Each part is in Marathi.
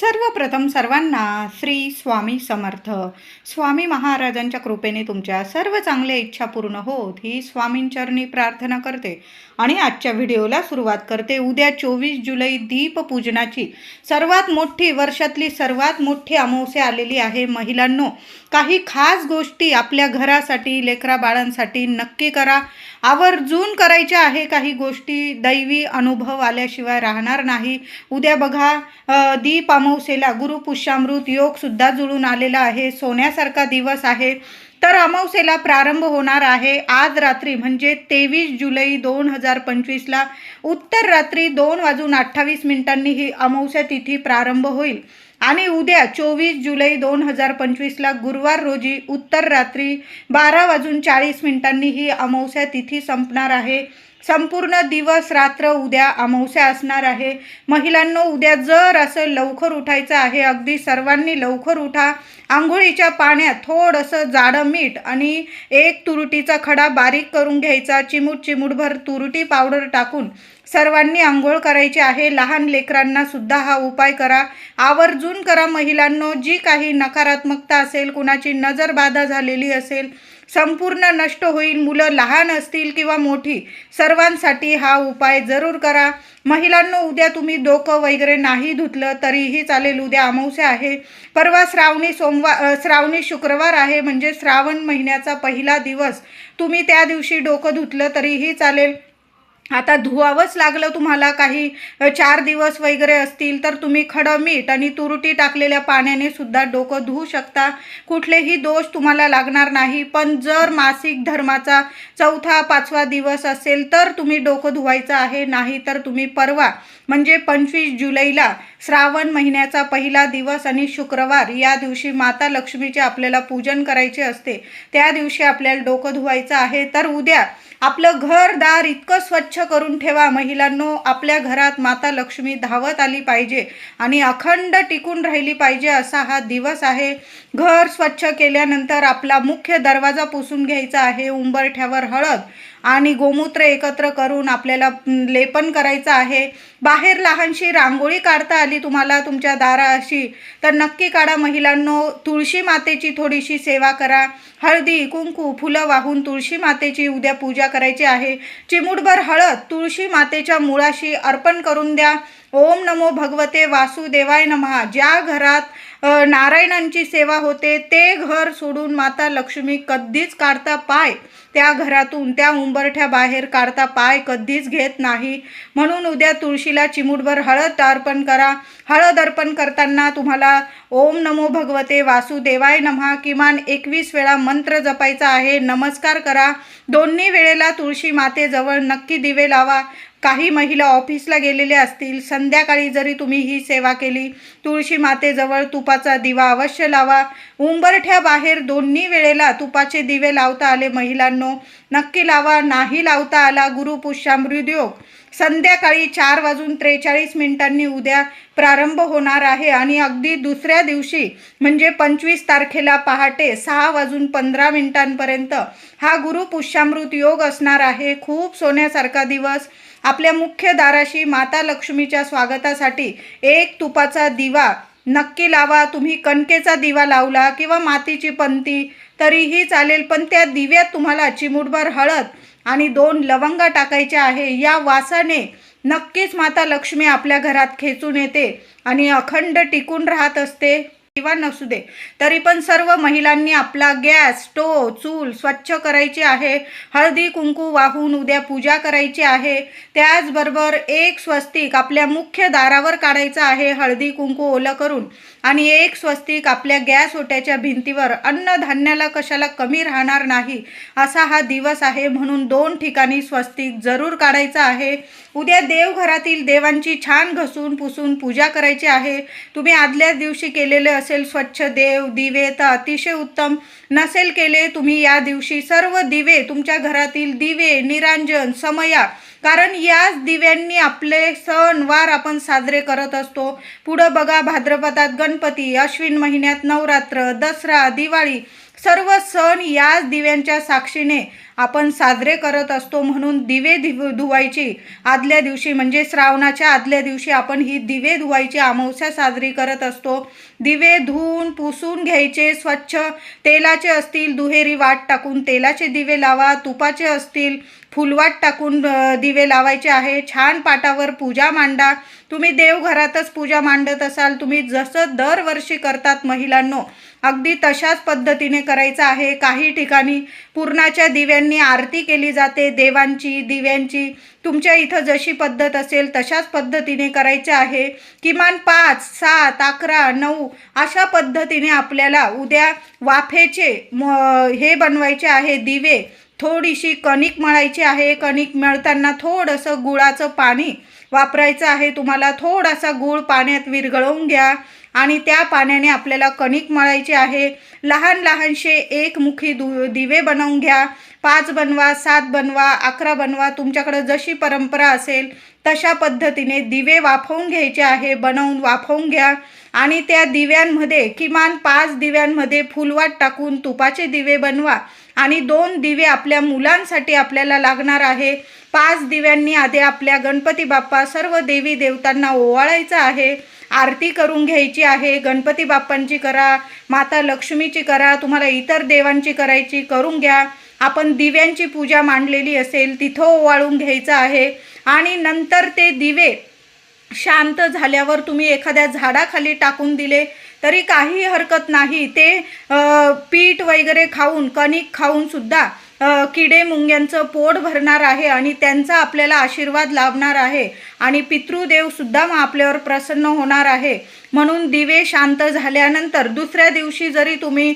सर्वप्रथम सर्वांना श्री स्वामी समर्थ. स्वामी महाराजांच्या कृपेने तुमच्या सर्व चांगल्या इच्छा पूर्ण होत ही स्वामींचरणी प्रार्थना करते. आणि आजच्या व्हिडिओला सुरुवात करते. उद्या चोवीस जुलै दीपपूजनाची सर्वात मोठी वर्षातली सर्वात मोठी अमावस्या आलेली आहे. महिलांनो काही खास गोष्टी आपल्या घरासाठी लेकरा बाळांसाठी नक्की करा. आवर्जून करायच्या आहे काही गोष्टी. दैवी अनुभव आल्याशिवाय राहणार नाही. उद्या बघा दीप दीप अमावस्येला गुरुपुष्यामृत योग सुद्धा जुळून आलेला आहे. सोन्यासारखा दिवस आहे. तर अमावस्येला प्रारंभ होणार आहे. आज रात्री म्हणजे तेवीस जुलै दोन हजार पंचवीसला उत्तर रात्री दोन वाजून अठ्ठावीस मिनिटांनी ही अमावस्या तिथी प्रारंभ होईल. आणि उद्या चोवीस जुलै दोन हजार पंचवीसला गुरुवार रोजी उत्तर रात्री बारा वाजून चाळीस मिनिटांनी ही अमावस्या तिथी संपणार आहे. संपूर्ण दिवस रात्र उद्या अमावस्या असणार आहे. महिलांनो उद्या जर असं लवकर उठायचं आहे अगदी सर्वांनी लवकर उठा. आंघोळीच्या पाण्यात थोडंसं जाडं मीठ आणि एक तुरटीचा खडा बारीक करून घ्यायचा. चिमूट चिमूटभर तुरटी पावडर टाकून सर्वांनी आंघोळ करायची आहे. लहान लेकरांना सुद्धा हा उपाय करा. आवर्जून करा महिलांनो जी काही नकारात्मकता असेल कुणाची नजरबाधा झालेली असेल संपूर्ण नष्ट होईल. मुलं लहान असतील किंवा मोठी सर्वांसाठी हा उपाय जरूर करा. महिलांनो उद्या तुम्ही डोकं वगैरे नाही धुतलं तरीही चालेल. उद्या अमावस्या आहे. परवा श्रावणी सोमवार श्रावणी शुक्रवार आहे. म्हणजे श्रावण महिन्याचा पहिला दिवस. तुम्ही त्या दिवशी डोकं धुतलं तरीही चालेल. आता धुवावंच लागलं तुम्हाला. काही चार दिवस वगैरे असतील तर तुम्ही खडं मीठ आणि तुरटी टाकलेल्या पाण्याने सुद्धा डोकं धुवू शकता. कुठलेही दोष तुम्हाला लागणार नाही. पण जर मासिक धर्माचा चौथा पाचवा दिवस असेल तर तुम्ही डोकं धुवायचं आहे. नाही तर तुम्ही परवा म्हणजे पंचवीस जुलैला श्रावण महिन्याचा पहिला दिवस आणि शुक्रवार या दिवशी माता लक्ष्मीचे आपल्याला पूजन करायचे असते. त्या दिवशी आपल्याला डोकं धुवायचं आहे. तर उद्या आपलं घरदार इतकं स्वच्छ करून ठेवा. महिलांनो आपल्या घरात माता लक्ष्मी धावत आली पाहिजे आणि अखंड टिकून राहिली पाहिजे असा हा दिवस आहे. घर स्वच्छ केल्यानंतर आपला मुख्य दरवाजा पुसून घ्यायचा आहे. उंबरठ्यावर हळद आणि गोमूत्र एकत्र करून आपल्याला लेपन करायचं आहे. बाहेर लहानशी रांगोळी काढता आली तुम्हाला तुमच्या दाराशी. तर नक्की काढा महिलांनो तुळशी मातेची थोडीशी सेवा करा. हळदी कुंकू फुलं वाहून तुळशी मातेची उद्या पूजा करायची आहे. चिमूटभर हळद तुळशी मातेच्या मुळाशी अर्पण करून द्या. ओम नमो भगवते वासुदेवाय नमहा ज्या घरात नारायणांची सेवा होते ते घर सोडून माता लक्ष्मी कधीच काढता पाय. त्या घरातून त्या उंबरठ्या बाहेर काढता पाय कधीच घेत नाही. म्हणून उद्या तुळशीला चिमूटभर हळद अर्पण करा. हळद अर्पण करताना तुम्हाला ओम नमो भगवते वासुदेवाय नमहा किमान एकवीस वेळा मंत्र जपायचा आहे. नमस्कार करा. दोन्ही वेळेला तुळशी मातेजवळ नक्की दिवे लावा. काही महिला ऑफिसला गेलेल्या असतील संध्याकाळी जरी तुम्ही ही सेवा केली तुळशी मातेजवळ तुपाचा दिवा अवश्य लावा. उंबरठ्या बाहेर दोन्ही वेळेला तुपाचे दिवे लावता आले महिलांनो. नक्की लावा नाही लावता आला गुरुपुष्यामृत योग संध्याकाळी चार वाजून त्रेचाळीस मिनिटांनी उद्या प्रारंभ होणार आहे आणि अगदी दुसऱ्या दिवशी म्हणजे पंचवीस तारखेला पहाटे सहा वाजून पंधरा मिनिटांपर्यंत हा गुरु पुष्यामृत योग असणार आहे. खूप सोन्यासारखा दिवस. आपल्या मुख्य दाराशी माता लक्ष्मीच्या स्वागतासाठी एक तुपाचा दिवा नक्की लावा. तुम्ही कणकेचा दिवा लावला किंवा मातीची पंती तरीही चालेल पण त्या दिव्यात तुम्हाला चिमूटभर हळद आणि दोन लवंगा टाकायच्या आहे. या वासाने नक्कीच माता लक्ष्मी आपल्या घरात खेचून येते आणि अखंड टिकून राहत असते. किंवा नसू दे. तरी पण सर्व महिलांनी आपला गॅस स्टोव चूल स्वच्छ करायची आहे. हळदी कुंकू वाहून उद्या पूजा करायची आहे. त्याचबरोबर एक स्वस्तिक आपल्या मुख्य दारावर काढायचं आहे हळदी कुंकू ओलं करून. आणि एक स्वस्तिक आपल्या गॅस ओट्याच्या भिंतीवर अन्नधान्याला कशाला कमी राहणार नाही असा हा दिवस आहे म्हणून दोन ठिकाणी स्वस्तिक जरूर काढायचा आहे. उद्या देवघरातील देवांची छान घसून पुसून पूजा करायची आहे. तुम्ही आदल्या दिवशी केलेले असेल स्वच्छ देव दिवे तर अतिशय उत्तम. नसेल केले तुम्ही या दिवशी सर्व दिवे तुमच्या घरातील दिवे निरांजन समया. कारण याच दिव्यांनी आपले सणवार आपण साजरे करत असतो. पुढं बघा भाद्रपदात गणपती अश्विन महिन्यात नवरात्र दसरा दिवाळी. सर्व सण याच दिव्यांच्या साक्षीने. आपण साजरे करत असतो म्हणून दिवे दिव धुवायची आदल्या दिवशी म्हणजे श्रावणाच्या आदल्या दिवशी आपण ही दिवे धुवायची अमावस्या साजरी करत असतो. दिवे धुवून पुसून घ्यायचे स्वच्छ तेलाचे असतील दुहेरी वाट टाकून तेलाचे दिवे लावा तुपाचे असतील फुलवाट टाकून दिवे लावायचे आहे. छान पाटावर पूजा मांडा. तुम्ही देवघरातच पूजा मांडत असाल तुम्ही जसं दरवर्षी करतात महिलांनो अगदी तशाच पद्धतीने करायचं आहे. काही ठिकाणी पूर्णाच्या दिव्यांनी आरती केली जाते देवांची दिव्यांची. तुमच्या इथं जशी पद्धत असेल तशाच पद्धतीने करायचे आहे. किमान पाच सात अकरा नऊ अशा पद्धतीने आपल्याला उद्या वाफेचे म- हे बनवायचे आहे दिवे. थोडीशी कणिक मळायची आहे. कणिक मळताना थोडंसं गुळाचं पाणी वापरायचं आहे. तुम्हाला थोडासा गूळ पाण्यात विरघळवून घ्या आणि त्या पाण्याने आपल्याला कणिक मळायची आहे. लहान लहानशे एकमुखी दु दिवे बनवून घ्या. पाच बनवा सात बनवा अकरा बनवा तुमच्याकडं जशी परंपरा असेल तशा पद्धतीने दिवे वाफवून घ्यायचे आहे बनवून वाफवून घ्या. आणि त्या दिव्यांमध्ये किमान पाच दिव्यांमध्ये फुलवाट टाकून तुपाचे दिवे बनवा. आणि दोन दिवे आपल्या मुलांसाठी आपल्याला लागणार आहे. पाच दिव्यांनी आधी आपल्या गणपती बाप्पा सर्व देवी देवतांना ओवाळायचं आहे. आरती करून घ्यायची आहे. गणपती बाप्पांची करा माता लक्ष्मीची करा तुम्हाला इतर देवांची करायची करून घ्या. आपण दिव्यांची पूजा मांडलेली असेल तिथं ओवाळून घ्यायचं आहे आणि नंतर ते दिवे शांत झाल्यावर तुम्ही एखाद्या झाडाखाली टाकून दिले तरी काही हरकत नाही. ते पीठ वगैरे खाऊन कणिक खाऊनसुद्धा किडे मुंग्यांचं पोट भरणार आहे आणि त्यांचा आपल्याला आशीर्वाद लाभणार आहे. आणि पितृदेवसुद्धा मग आपल्यावर प्रसन्न होणार आहे. म्हणून दिवे शांत झाल्यानंतर दुसऱ्या दिवशी जरी तुम्ही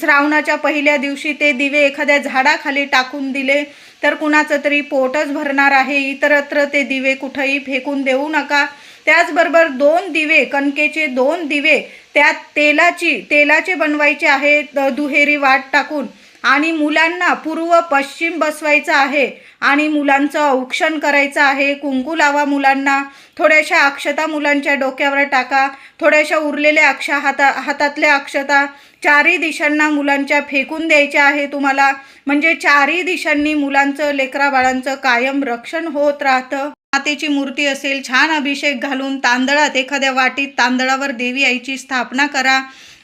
श्रावणाच्या पहिल्या दिवशी ते दिवे एखाद्या झाडाखाली टाकून दिले तर कुणाचं तरी पोटच भरणार आहे. इतरत्र ते दिवे कुठंही फेकून देऊ नका. त्याचबरोबर दोन दिवे कणकेचे दोन दिवे त्यात तेलाची तेलाचे बनवायचे आहे दुहेरी वाट टाकून. आणि मुलांना पूर्व पश्चिम बसवायचं आहे आणि मुलांचं औक्षण करायचं आहे. कुंकू लावा मुलांना. थोड्याशा अक्षता मुलांच्या डोक्यावर टाका. थोड्याशा उरलेल्या अक्षा हाता हातातल्या अक्षता. चारही दिशांना मुलांच्या फेकून द्यायच्या आहे तुम्हाला. म्हणजे चारही दिशांनी मुलांचं लेकरा बाळांचं कायम रक्षण होत राहतं. मातेची मूर्ती असेल छान अभिषेक घालून तांदळात एखाद्या वाटीत तांदळावर देवी आईची स्थापना करा.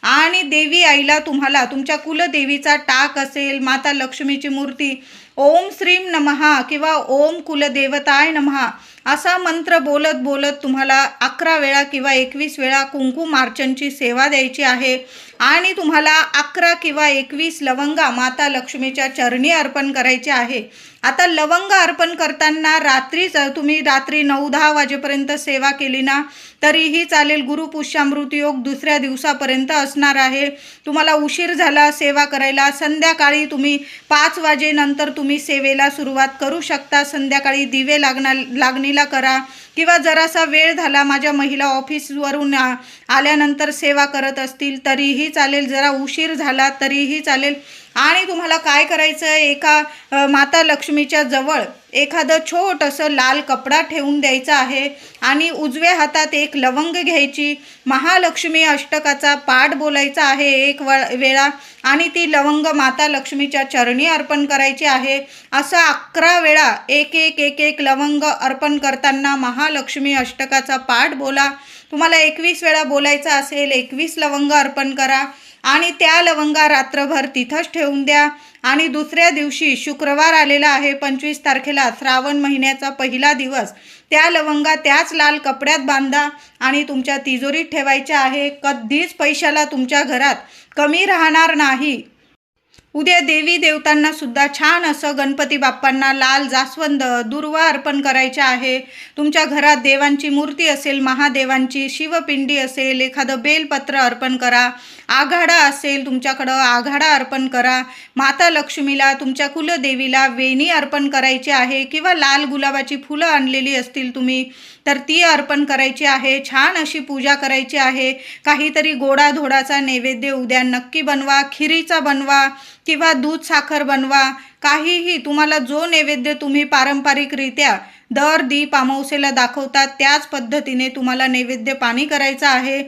आणि देवी आईला तुम्हाला तुमच्या कुलदेवीचा टाक असेल माता लक्ष्मीची मूर्ती ओम श्रीम नमहा किंवा ओम कुलदेवताय नमहा असा मंत्र बोलत बोलत तुम्हाला अकरा वेळा किंवा एकवीस वेळा कुंकू मार्चनची सेवा द्यायची आहे. आणि तुम्हाला अकरा किंवा एकवीस लवंगा माता लक्ष्मीच्या चरणी अर्पण करायचे आहे. आता लवंग अर्पण करताना रात्रीच तुम्ही रात्री नऊ दहा वाजेपर्यंत सेवा केली ना तरीही चालेल. गुरुपुष्यामृत योग दुसऱ्या दिवसापर्यंत असणार आहे. तुम्हाला उशीर झाला सेवा करायला. संध्याकाळी तुम्ही पाच वाजेनंतर तुम्ही सेवेला सुरुवात करू शकता. संध्याकाळी दिवे लागणार लागणीला करा. किंवा जरासा वेळ झाला माझ्या महिला ऑफिसवरून आल्यानंतर सेवा करत असतील तरीही चालेल. जरा उशीर झाला तरीही चालेल. आणि तुम्हाला काय करायचं आहे एका माता लक्ष्मीच्या जवळ एखादं छोटंसं लाल कपडा ठेवून द्यायचा आहे आणि उजव्या हातात एक लवंग घ्यायची. महालक्ष्मी अष्टकाचा पाठ बोलायचा आहे एक व- वेळा आणि ती लवंग माता लक्ष्मीच्या चरणी अर्पण करायची आहे. असं अकरा वेळा एक एक एक एक लवंग अर्पण करताना महालक्ष्मी अष्टकाचा पाठ बोला. तुम्हाला एकवीस वेळा बोलायचं असेल एकवीस लवंग अर्पण करा. आणि त्या लवंगा रात्रभर तिथंच ठेवून द्या. आणि दुसऱ्या दिवशी शुक्रवार आलेला आहे पंचवीस तारखेला श्रावण महिन्याचा पहिला दिवस. त्या लवंगा त्याच लाल कपड्यात बांधा आणि तुमच्या तिजोरीत ठेवायच्या आहे. कधीच पैशाला तुमच्या घरात कमी राहणार नाही. उद्या देवी देवतांना सुद्धा छान असं गणपती बाप्पांना लाल जास्वंद दुर्वा अर्पण करायचे आहे. तुमच्या घरात देवांची मूर्ती असेल महादेवांची शिवपिंडी असेल एखादं बेलपत्र अर्पण करा. आघाडा असेल तुमच्याकडं आघाडा अर्पण करा. माता लक्ष्मीला तुमच्या कुलदेवीला वेणी अर्पण करायची आहे किंवा लाल गुलाबाची फुलं आणलेली असतील तुम्ही तर ती अर्पण करायची आहे छान अशी पूजा करायची आहे. काहीतरी गोडाधोडाचा नैवेद्य उद्या नक्की बनवा खिरीचा बनवा किंवा दूध साखर बनवा. काहीही तुम्हाला जो नैवेद्य तुम्ही पारंपरिकरित्या दर दीप अमावसेला दाखवतात त्याच पद्धतीने तुम्हाला नैवेद्य पाणी करायचं आहे.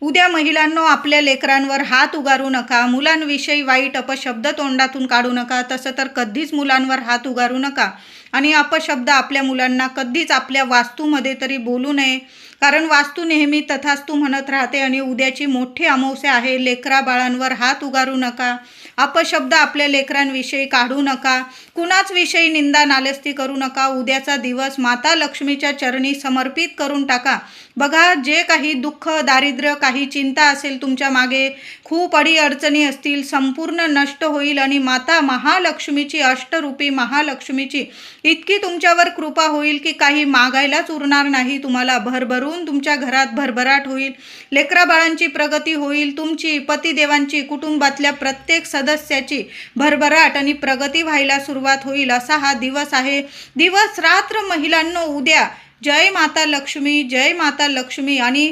उद्या महिलांनो आपल्या लेकरांवर हात उगारू नका. मुलांविषयी वाईट अपशब्द तोंडातून काढू नका. तसं तर कधीच मुलांवर हात उगारू नका. आणि अपशब्द आपल्या मुलांना कधीच आपल्या वास्तूमध्ये तरी बोलू नये. कारण वास्तू नेहमी तथास्तू म्हणत राहते आणि उद्याची मोठी अमावस्या आहे. लेकरा बाळांवर हात उगारू नका. अपशब्द आपल्या लेकरांविषयी काढू नका. कुणाच विषयी निंदा नालस्ती करू नका. उद्याचा दिवस माता लक्ष्मीच्या चरणी समर्पित करून टाका. बघा जे काही दुःख दारिद्र्य काही चिंता असेल तुमच्या मागे खूप अडी अडचणी असतील संपूर्ण नष्ट होईल आणि माता महालक्ष्मीची अष्टरूपी महालक्ष्मीची इतकी तुमच्यावर कृपा होईल की काही मागायलाच उरणार नाही. तुम्हाला भरभरून तुमच्या घरात भरभराट होईल. लेकराबाळांची प्रगती होईल. तुमची पतिदेवांची कुटुंबातल्या प्रत्येक सदस्याची भरभराट आणि प्रगती व्हायला सुरुवात होईल असा हा दिवस आहे. दिवस रात्र महिलांनो उद्या जय माता लक्ष्मी जय माता लक्ष्मी आणि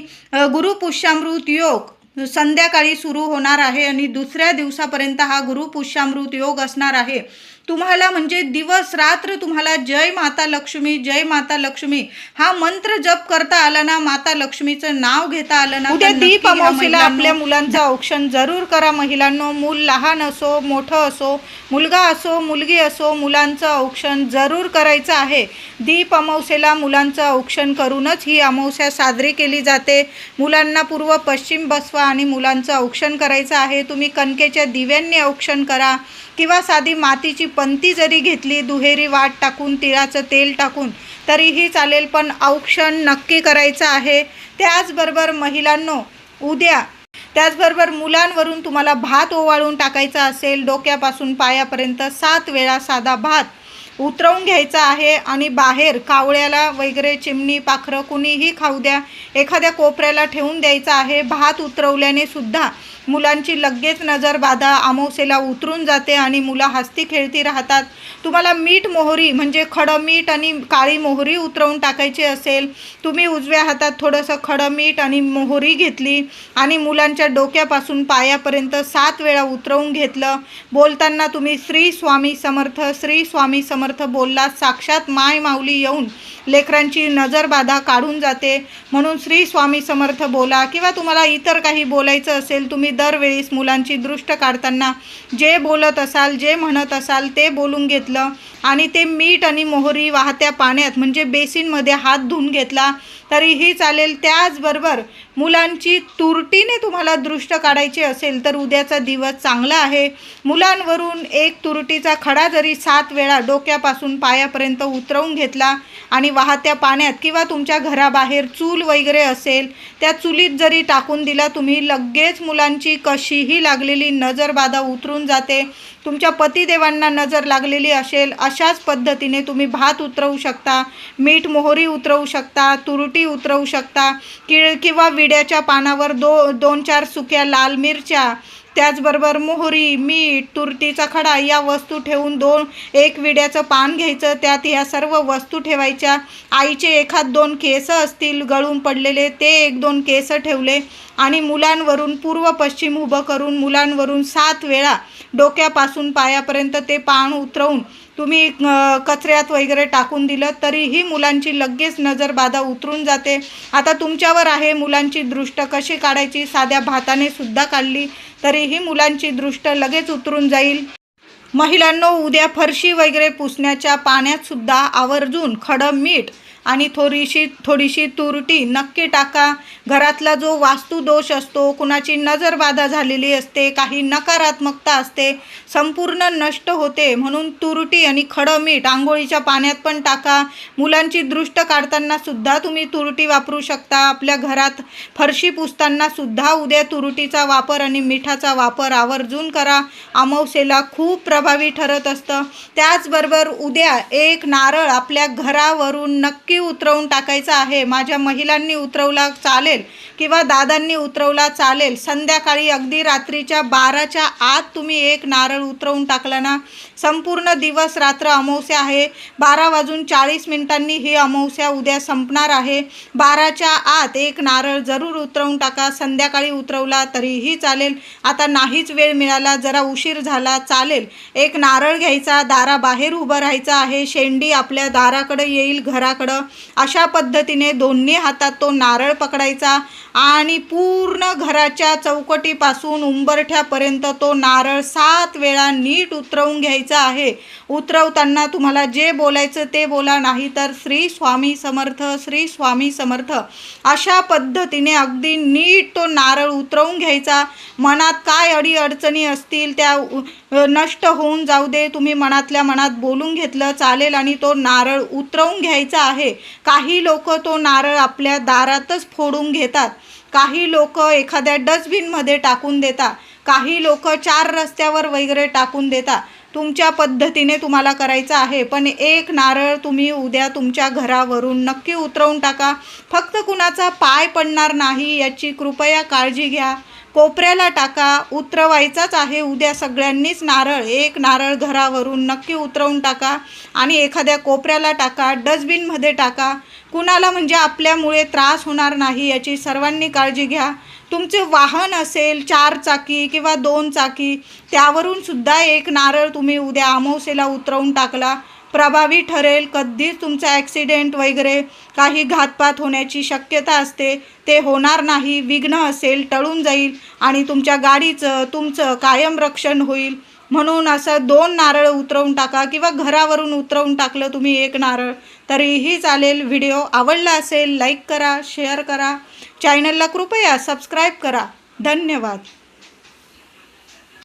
गुरुपुष्यामृत योग संध्याकाळी सुरू होणार आहे आणि दुसऱ्या दिवसापर्यंत हा गुरुपुष्यामृत योग असणार आहे. तुम्हाला म्हणजे दिवस रात्र तुम्हाला जय माता लक्ष्मी जय माता लक्ष्मी हा मंत्र जप करता आला ना माता लक्ष्मीचं नाव घेता आलं ना उद्या दीप अमावस्येला आपल्या मुलांचं औक्षण जरूर करा महिलांनो. मूल लहान असो मोठं असो मुलगा असो मुलगी असो मुलांचं औक्षण जरूर करायचं आहे. दीप अमावस्येला मुलांचं औक्षण करूनच ही अमावस्या साजरी केली जाते. मुलांना पूर्व पश्चिम बसवा आणि मुलांचं औक्षण करायचं आहे. तुम्ही कणकेच्या दिव्यांनी औक्षण करा किंवा साधी मातीची पंती जरी घेतली दुहेरी वाट टाकून तिळाचं तेल टाकून तरीही चालेल पण औक्षण नक्की करायचं आहे. त्याचबरोबर महिलांनो उद्या त्याचबरोबर मुलांवरून तुम्हाला भात ओवाळून टाकायचा असेल डोक्यापासून पायापर्यंत सात वेळा साधा भात. उतरवून घ्यायचा आहे आणि बाहेर कावळ्याला वगैरे चिमणी पाखरं कुणीही खाऊ द्या. एखाद्या कोपऱ्याला ठेवून द्यायचा आहे. भात उतरवल्याने सुद्धा मुलांची लगेच नजर बाधा. आमोसेला उतरून जाते आणि मुलं हसती खेळती राहतात. तुम्हाला मीठ मोहरी म्हणजे खडं मीठ आणि काळी मोहरी उतरवून टाकायची असेल तुम्ही उजव्या हातात थोडंसं खडं मीठ आणि मोहरी घेतली आणि मुलांच्या डोक्यापासून पायापर्यंत सात वेळा उतरवून घेतलं. बोलताना तुम्ही श्री स्वामी समर्थ श्री स्वामी समर्थ समर्थ बोलला साक्षात माय माऊली येऊन लेकरांची नजरबाधा काढून जाते. म्हणून श्री स्वामी समर्थ बोला किंवा तुम्हाला इतर काही बोलायचं असेल तुम्ही दरवेळेस मुलांची दृष्ट काढताना जे बोलत असाल जे म्हणत असाल ते बोलून घेतलं. आणि ते मीठ आणि मोहरी वाहत्या पाण्यात म्हणजे बेसिनमध्ये हात धुवून घेतला. तरीही चालेल. त्याचबरोबर मुलांची तुरटीने तुम्हाला दृष्ट काढायची असेल तर उद्याचा दिवस चांगला आहे. मुलांवरून एक तुरटीचा खडा जरी सात वेळा डोक्यापासून पायापर्यंत उतरवून घेतला आणि वाहत्या पाण्यात किंवा तुमच्या घराबाहेर चूल वगैरे असेल त्या चुलीत जरी टाकून दिला तुम्ही लगेच मुलांची कशीही लागलेली नजरबाधा उतरून जाते. तुमच्या पतिदेवांना नजर लागलेली असेल अशाच पद्धतीने तुम्ही भात उतरवू शकता मीठ मोहरी उतरवू शकता तुरटी उतरवू शकता किळ किंवा विड्याच्या पानावर दो दोन चार सुक्या लाल मिरच्या त्याचबरोबर मोहरी मीठ तुरटीचा खडा या वस्तू ठेवून दोन एक विड्याचं पान घ्यायचं. त्यात ह्या सर्व वस्तू ठेवायच्या. आईचे एखाद दोन केस असतील गळून पडलेले ते एक दोन केस ठेवले आणि मुलांवरून पूर्व पश्चिम उभं करून मुलांवरून सात वेळा डोक्यापासून पायापर्यंत ते पान उतरवून तुम्ही कचऱ्यात वगैरे टाकून दिलं तरीही मुलांची लगेच नजर बाधा उतरून जाते. आता तुमच्यावर आहे मुलांची दृष्ट कशी काढायची? साध्या भाताने सुद्धा काढली तरीही मुलांची दृष्ट लगेच उतरून जाईल. महिलांनो उद्या फरशी वगैरे पुसण्याच्या पाण्यात सुद्धा आवर्जून खडं मीठ आणि थोडीशी थोडीशी तुरटी नक्की टाका. घरातला जो वास्तुदोष असतो कुणाची नजरबाधा झालेली असते काही नकारात्मकता असते संपूर्ण नष्ट होते म्हणून तुरटी आणि खडं मीठ आंघोळीच्या पाण्यात पण टाका. मुलांची दृष्ट काढताना सुद्धा तुम्ही तुरटी वापरू शकता. आपल्या घरात फरशी पुसताना सुद्धा उद्या तुरटीचा वापर आणि मिठाचा वापर आवर्जून करा. अमावस्येला खूप प्रभावी ठरत असतं. त्याचबरोबर उद्या एक नारळ आपल्या घरावरून नक्की उतरवून टाकायचा आहे. माझ्या महिलांनी उतरवला चालेल किंवा दादांनी उतरवला चालेल. संध्याकाळी अगदी रात्रीच्या बाराच्या आत तुम्ही एक नारळ उतरवून टाकला ना. संपूर्ण दिवस रात्र अमावस्या आहे. बारा वाजून चाळीस मिनिटांनी ही अमावस्या उद्या संपणार आहे. बाराच्या आत एक नारळ जरूर उतरवून टाका. संध्याकाळी उतरवला तरीही चालेल. आता नाहीच वेळ मिळाला जरा उशीर झाला चालेल. एक नारळ घ्यायचा दाराबाहेर उभं राहायचं आहे. शेंडी आपल्या दाराकडं येईल घराकडं. अशा पद्धतीने दोन्ही हातात तो नारळ पकडायचा आणि पूर्ण घराच्या चौकटीपासून उंबरठ्यापर्यंत तो नारळ सात वेळा नीट उतरवून घ्यायचा आहे. उतरवताना तुम्हाला जे बोलायचं ते बोला नाही तर श्री स्वामी समर्थ श्री स्वामी समर्थ. अशा पद्धतीने अगदी नीट तो नारळ उतरवून घ्यायचा. मनात काय अडी अडचणी असतील त्या उ- नष्ट होऊन जाऊ दे. तुम्ही मनातल्या मनात बोलून घेतलं चालेल आणि तो नारळ उतरवून घ्यायचा आहे. आहे काही लोक तो नारळ आपल्या दारातच फोडून घेतात. काही लोक एखाद्या डस्टबिनमध्ये टाकून देतात. काही लोक चार रस्त्यावर वगैरे टाकून देतात. तुमच्या पद्धतीने तुम्हाला करायचं आहे. पण एक नारळ तुम्ही उद्या तुमच्या घरावरून नक्की उतरवून टाका. फक्त कुणाचा पाय पडणार नाही याची कृपया काळजी घ्या. कोपऱ्याला टाका. उतरवायचाच आहे. उद्या सगळ्यांनीच नारळ एक नारळ घरावरून नक्की उतरवून टाका आणि एखाद्या कोपऱ्याला टाका. डस्टबिनमध्ये टाका. कुणाला म्हणजे आपल्यामुळे त्रास होणार नाही याची सर्वांनी काळजी घ्या. तुमचे वाहन असेल चार चाकी किंवा दोन चाकी त्यावरून सुद्धा एक नारळ तुम्ही उद्या अमावस्येला उतरवून टाकला. प्रभावी ठरेल कधीच तुमचा ॲक्सिडेंट वगैरे काही घातपात होण्याची शक्यता असते ते होणार नाही विघ्न असेल टळून जाईल आणि तुमच्या गाडीचं तुमचं कायम रक्षण होईल. म्हणून असं दोन नारळ उतरवून टाका किंवा घरावरून उतरवून टाकलं तुम्ही एक नारळ तरीही चालेल. व्हिडिओ आवडला असेल लाईक करा शेअर करा. चॅनलला कृपया सबस्क्राईब करा. धन्यवाद.